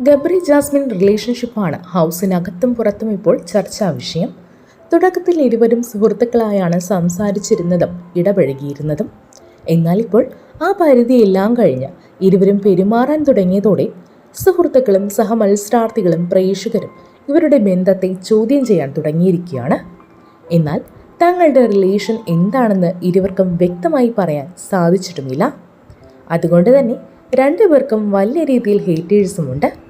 Gabri Jasmine റിലേഷൻഷിപ്പാണ് ഹൗസിനകത്തും പുറത്തും ഇപ്പോൾ ചർച്ചാ വിഷയം. തുടക്കത്തിൽ ഇരുവരും സുഹൃത്തുക്കളായാണ് സംസാരിച്ചിരുന്നതും ഇടപഴകിയിരുന്നതും. എന്നാൽ ഇപ്പോൾ ആ പരിധിയെല്ലാം കഴിഞ്ഞ് ഇരുവരും പെരുമാറാൻ തുടങ്ങിയതോടെ സുഹൃത്തുക്കളും സഹമത്സരാർത്ഥികളും പ്രേക്ഷകരും ഇവരുടെ ബന്ധത്തെ ചോദ്യം ചെയ്യാൻ തുടങ്ങിയിരിക്കുകയാണ്. എന്നാൽ തങ്ങളുടെ റിലേഷൻ എന്താണെന്ന് ഇരുവർക്കും വ്യക്തമായി പറയാൻ സാധിച്ചിട്ടുമില്ല. അതുകൊണ്ട് തന്നെ രണ്ടുപേർക്കും വലിയ രീതിയിൽ ഹേറ്റേഴ്സുമുണ്ട്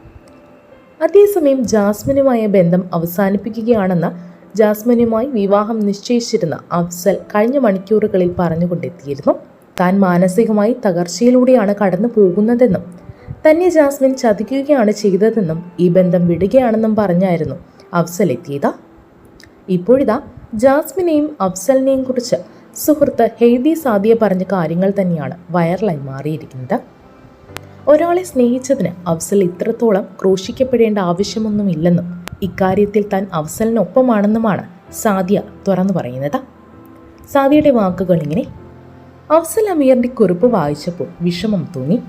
അതേസമയം ജാസ്മിനുമായ ബന്ധം അവസാനിപ്പിക്കുകയാണെന്ന് ജാസ്മിനുമായി വിവാഹം നിശ്ചയിച്ചിരുന്ന അഫ്സൽ കഴിഞ്ഞ മണിക്കൂറുകളിൽ പറഞ്ഞുകൊണ്ടെത്തിയിരുന്നു. താൻ മാനസികമായി തകർച്ചയിലൂടെയാണ് കടന്നു പോകുന്നതെന്നും തന്നെ ജാസ്മിൻ ചതിക്കുകയാണ് ചെയ്തതെന്നും ഈ ബന്ധം വിടുകയാണെന്നും പറഞ്ഞായിരുന്നു അഫ്സൽ എത്തിയത്. ഇപ്പോഴിതാ ജാസ്മിനെയും അഫ്സലിനെയും കുറിച്ച് സുഹൃത്ത് ഹെയ്ദി സാദിയ പറഞ്ഞ കാര്യങ്ങൾ തന്നെയാണ് വൈറലായി മാറിയിരിക്കുന്നത്. ഒരാളെ സ്നേഹിച്ചതിന് അഫ്സൽ ഇത്രത്തോളം ക്രൂശിക്കപ്പെടേണ്ട ആവശ്യമൊന്നുമില്ലെന്നും ഇക്കാര്യത്തിൽ താൻ അഫ്സലിനൊപ്പമാണെന്നുമാണ് സാദിയ തുറന്നു പറയുന്നത്. സാദിയയുടെ വാക്കുകൾ ഇങ്ങനെ. അഫ്സൽ അമീറിന്റെ കുറിപ്പ് വായിച്ചപ്പോൾ വിഷമം തോന്നി.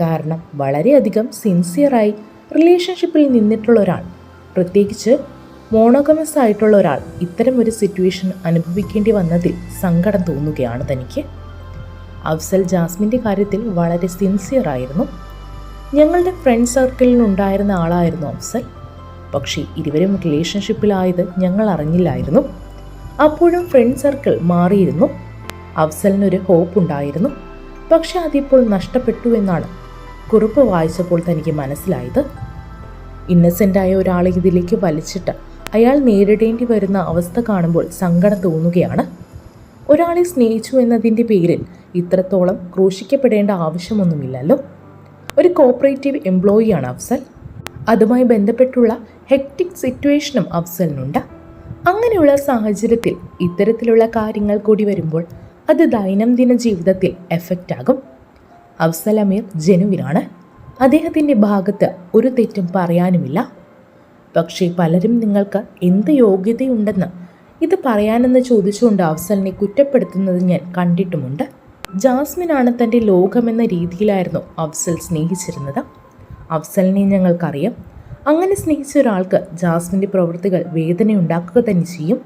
കാരണം വളരെയധികം സിൻസിയറായി റിലേഷൻഷിപ്പിൽ നിന്നിട്ടുള്ള ഒരാൾ പ്രത്യേകിച്ച് മോണോഗമസ് ആയിട്ടുള്ള ഒരാൾ ഇത്തരം ഒരു സിറ്റുവേഷൻ അനുഭവിക്കേണ്ടി വന്നതിൽ സങ്കടം തോന്നുകയാണ് തനിക്ക്. അഫ്സൽ ജാസ്മിന്റെ കാര്യത്തിൽ വളരെ സിൻസിയർ ആയിരുന്നു. ഞങ്ങളുടെ ഫ്രണ്ട് സർക്കിളിൽ ഉണ്ടായിരുന്ന ആളായിരുന്നു അഫ്സൽ. പക്ഷേ ഇരുവരും റിലേഷൻഷിപ്പിലായത് ഞങ്ങൾ അറിഞ്ഞില്ലായിരുന്നു. അപ്പോഴും ഫ്രണ്ട് സർക്കിൾ മാറിയിരുന്നു. അഫ്സലിനൊരു ഹോപ്പ് ഉണ്ടായിരുന്നു. പക്ഷെ അതിപ്പോൾ നഷ്ടപ്പെട്ടു എന്നാണ് കുറിപ്പ് വായിച്ചപ്പോൾ തനിക്ക് മനസ്സിലായത്. ഇന്നസെന്റായ ഒരാളെ ഇതിലേക്ക് വലിച്ചിട്ട് അയാൾ നേരിടേണ്ടി വരുന്ന അവസ്ഥ കാണുമ്പോൾ സങ്കടം തോന്നുകയാണ്. ഒരാളെ സ്നേഹിച്ചു എന്നതിന്റെ പേരിൽ ഇത്രത്തോളം ക്രൂശിക്കപ്പെടേണ്ട ആവശ്യമൊന്നുമില്ലല്ലോ. ഒരു കോപ്പറേറ്റീവ് എംപ്ലോയിയാണ് അഫ്സൽ. അതുമായി ബന്ധപ്പെട്ടുള്ള ഹെക്ടിക് സിറ്റുവേഷനും അഫ്സലിനുണ്ട്. അങ്ങനെയുള്ള സാഹചര്യത്തിൽ ഇത്തരത്തിലുള്ള കാര്യങ്ങൾ കൂടി വരുമ്പോൾ അത് ദൈനംദിന ജീവിതത്തിൽ എഫക്റ്റ് ആകും. അഫ്സൽ അമീർ ജനുവിനാണ്. അദ്ദേഹത്തിന്റെ ഭാഗത്ത് ഒരു തെറ്റും പറയാനുമില്ല. പക്ഷേ പലരും നിങ്ങൾക്ക് എന്ത് യോഗ്യതയുണ്ടെന്ന് ഇത് പറയാനെന്ന് ചോദിച്ചുകൊണ്ട് അഫ്സലിനെ കുറ്റപ്പെടുത്തുന്നത് ഞാൻ കണ്ടിട്ടുമുണ്ട്. ജാസ്മിനാണ് തന്റെ ലോകമെന്ന രീതിയിലായിരുന്നു അഫ്സൽ സ്നേഹിച്ചിരുന്നത്. അഫ്സലിനെ ഞങ്ങൾക്കറിയാം. അങ്ങനെ സ്നേഹിച്ച ഒരാൾക്ക് ജാസ്മിന്റെ പ്രവൃത്തികൾ വേദനയുണ്ടാക്കുക തന്നെ ചെയ്യും.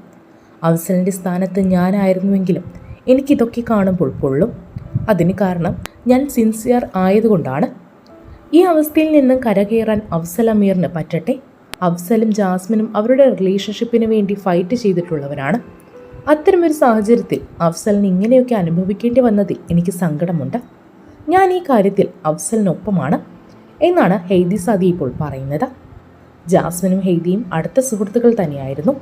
അഫ്സലിന്റെ സ്ഥാനത്ത് ഞാനായിരുന്നുവെങ്കിലും എനിക്കിതൊക്കെ കാണുമ്പോൾ പൊള്ളും അതിന് കാരണം ഞാൻ സിൻസിയർ ആയതുകൊണ്ടാണ്. ഈ അവസ്ഥയിൽ നിന്ന് കരകയറാൻ അഫ്സൽ അമീറിന് പറ്റട്ടെ? അഫ്സലും ജാസ്മിനും അവരുടെ റിലേഷൻഷിപ്പിന് വേണ്ടി ഫൈറ്റ് ചെയ്തിട്ടുള്ളവരാണ്. അത്തരമൊരു സാഹചര്യത്തിൽ അഫ്സലിന് ഇങ്ങനെയൊക്കെ അനുഭവിക്കേണ്ടി വന്നതിൽ എനിക്ക് സങ്കടമുണ്ട്. ഞാൻ ഈ കാര്യത്തിൽ അഫ്സലിനൊപ്പമാണ് എന്നാണ് ഹെയ്ദി സാദി ഇപ്പോൾ പറയുന്നത്. ജാസ്മിനും ഹെയ്ദിയും അടുത്ത സുഹൃത്തുക്കൾ തന്നെയായിരുന്നു.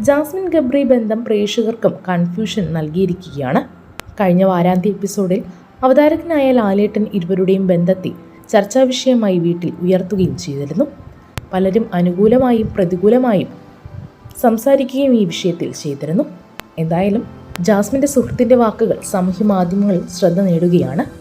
ജാസ്മിൻ ഗബ്രി ബന്ധം പ്രേക്ഷകർക്കും കൺഫ്യൂഷൻ നൽകിയിരിക്കുകയാണ്. കഴിഞ്ഞ വാരാന്ത്യ എപ്പിസോഡിൽ അവതാരകനായ ലാലേട്ടൻ ഇരുവരുടെയും ബന്ധത്തെ ചർച്ചാ വിഷയമായി വീട്ടിൽ ഉയർത്തുകയും ചെയ്തിരുന്നു. പലരും അനുകൂലമായും പ്രതികൂലമായും സംസാരിക്കുകയും ഈ വിഷയത്തിൽ ചെയ്തിരുന്നു. എന്തായാലും ജാസ്മിന്റെ സുഹൃത്തിന്റെ വാക്കുകൾ സാമൂഹ്യ മാധ്യമങ്ങളിൽ ശ്രദ്ധ നേടുകയാണ്